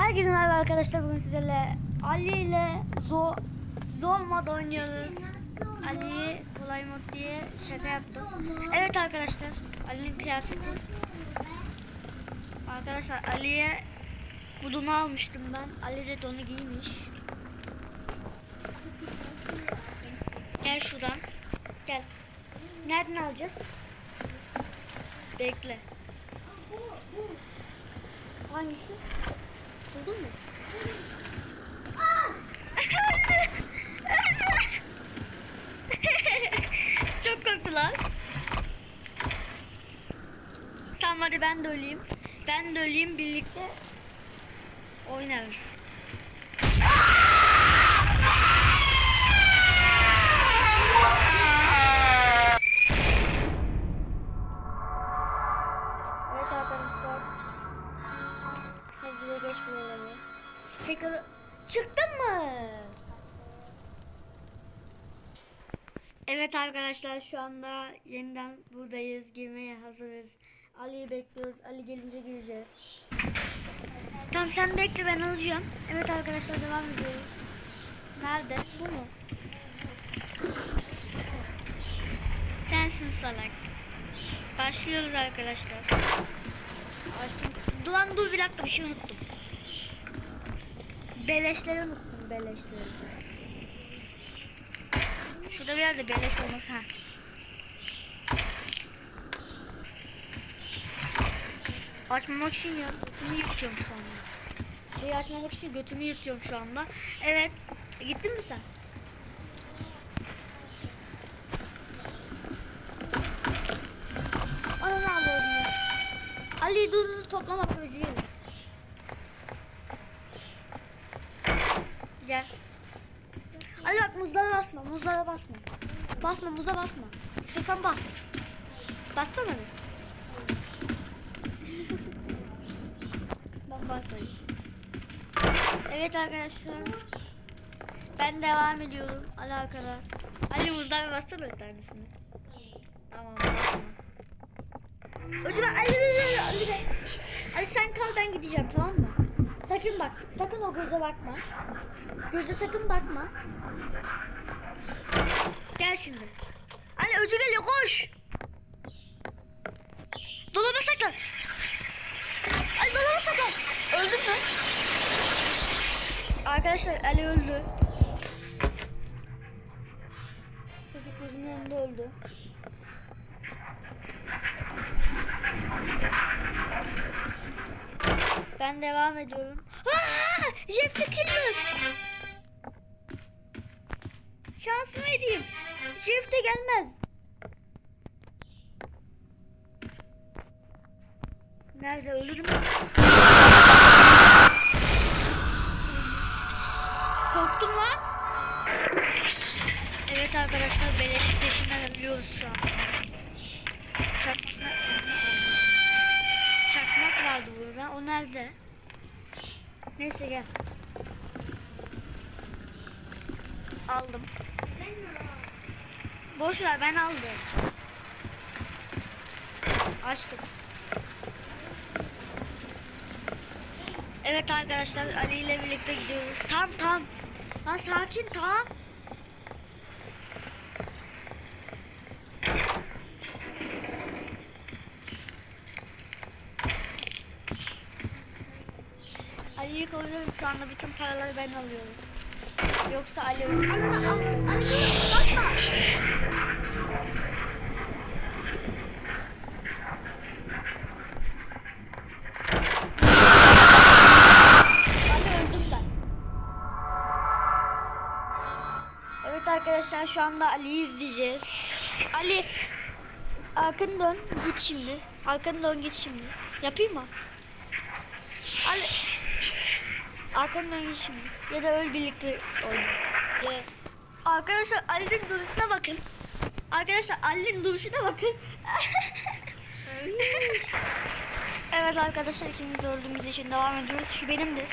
Herkese merhaba arkadaşlar bugün sizlerle Ali ile Zo Zor mod oynuyoruz. Ali'yi kolay mod diye şaka yaptım. Evet arkadaşlar Ali'nin kıyafeti. Arkadaşlar Ali'ye bu almıştım ben. Ali de donu giymiş. Gel şuradan. Gel. Nereden alacağız? Bekle. Hangisi? Buldun mu? Çok korktular. Tamam hadi ben de öleyim. Ben de öleyim birlikte oynarız. Hazıra geçmeyelim. Tekrar çıktın mı? Evet arkadaşlar şu anda yeniden buradayız. Girmeye hazırız. Ali'yi bekliyoruz. Ali gelince gireceğiz. Tamam sen bekle ben alacağım. Evet arkadaşlar devam ediyoruz. Nerede? Bu mu? Sensin salak. Başlıyoruz arkadaşlar. Açtım. Dur lan dur bir dakika bir şey unuttum. Beleşleri unuttum beleşleri. Şurada biraz da beleş olması ha. Açmamak için ya götümü yırtıyorum şu anda. Şeyi açmamak için götümü yırtıyorum şu anda. Evet. Gittin mi sen? Ananı alıyorum. Ali dur toplama çocuğu. Gel. Ali bak muzlara basma, basma. Muza basma. İstiyorsan bas. Bassana bir. Bak basmayın. Evet arkadaşlar. Ben devam ediyorum. Alakada. Ali muzlara bassana bir tanesini. Tamam basma. Ucuna Ali, Ali, Ali, Ali sen kal ben gideceğim tamam mı? Sakın bak. Sakın o göze bakma. Göze sakın bakma. Gel şimdi. Ali öcü geliyor koş. Dolaba saklan. Ali dolaba saklan. Öldün mü? Arkadaşlar Ali öldü. Çocuk gözümün önünde öldü. Ben devam ediyorum. Aa! Jeff Killer. Şansımı edeyim. De gelmez. Nerede ölürüm? Korktum lan. Evet arkadaşlar beleşin peşinden ölüyoruz şu an. Çakmak, çakmak vardı burada. O nerede? Neyse gel. Aldım. Boş ver ben aldım. Açtım. Evet arkadaşlar Ali ile birlikte gidiyoruz. Tam tam. Lan sakin tam. Ali'yi koruyorum şu anda bütün paraları ben alıyorum. Yoksa Ali ölür. Anne al, anne bakma. Evet arkadaşlar şu anda Ali'yi izleyeceğiz. Ali arkanı dön git şimdi. Arkanı dön git şimdi. Yapayım mı? Ali arkanı dön git şimdi. Ya da öl birlikte oynayalım. Ya- Arkadaşlar Ali'nin duruşuna bakın. Arkadaşlar Ali'nin duruşuna bakın. evet arkadaşlar ikimiz de öldüğümüz için devam ediyoruz. Şu benimdi.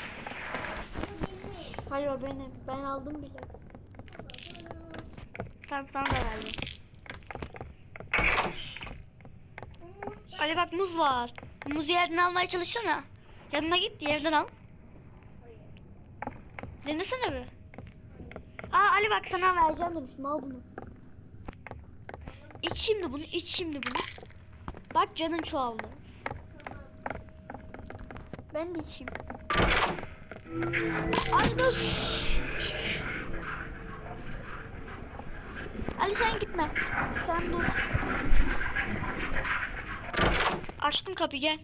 Hayır o benim. Ben aldım bile. Tamam sana da verdim. Ali bak muz var. Muzu yerden almaya çalışsana. Yanına git yerden al. Denesene bir. Aa Ali bak sana vereceğim demiştim al bunu. İç şimdi bunu iç şimdi bunu. Bak canın çoğaldı. Ben de içeyim. Ali dur. Ali sen gitme. Sen dur. Açtım kapıyı gel.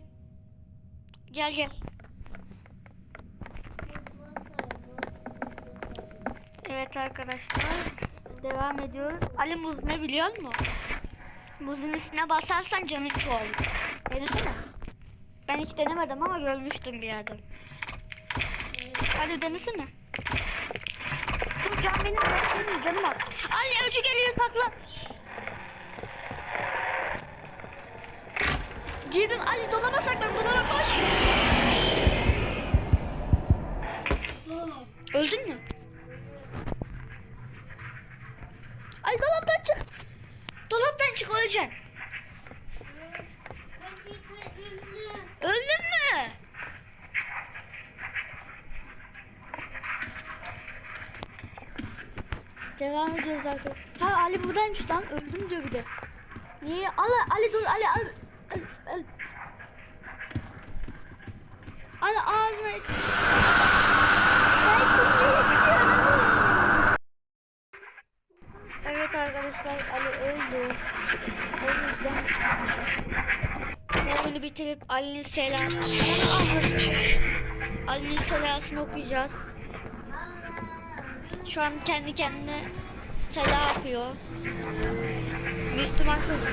Gel gel. Evet arkadaşlar. Devam ediyoruz. Ali muz ne biliyor musun? Muzun üstüne basarsan canın çoğalır. Denesene. Ben hiç denemedim ama görmüştüm bir yerden. Hadi denesene. Dur can benim benim canım al. Ali öcü geliyor sakla. Girdin Ali dolaba saklan dolaba koş. Devam ediyoruz arkadaşlar. Ha Ali buradaymış lan. Öldüm diyor bir de. Niye? Ali Ali dur Ali Ali. Ali, Ali. Ali ağzına. Evet arkadaşlar Ali öldü. O yüzden oyunu bitirip Ali'nin selamını Ali'nin selamını okuyacağız. Şu an kendi kendine selam yapıyor. Müslüman çocuk.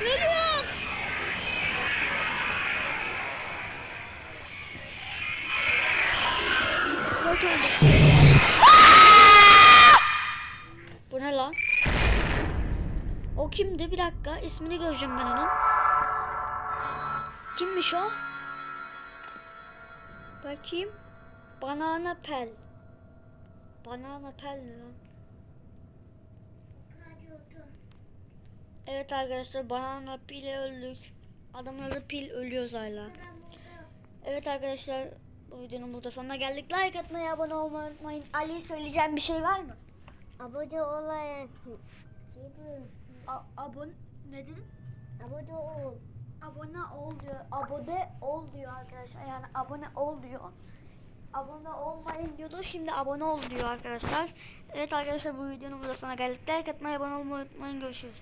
Geliyorum. Yok öyle. Bu ne lan? O kimdi? Bir dakika. ismini göreceğim ben onun. Kimmiş o? Bakayım. Banana pel. Banana pel ne lan? Evet arkadaşlar banana pile öldük. Adamın adı pil ölüyoruz hala. Evet arkadaşlar bu videonun burada sonuna geldik. Like atmayı, abone olmayı unutmayın. Ali söyleyeceğim bir şey var mı? Abone olayım. A- abone ne dedin? Abone ol. Abone ol diyor. Abone ol diyor arkadaşlar. Yani abone ol diyor. Abone olmayın diyordu. Şimdi abone ol diyor arkadaşlar. Evet arkadaşlar bu videonun burada sonuna geldik. Like atmayı, abone olmayı unutmayın. Görüşürüz.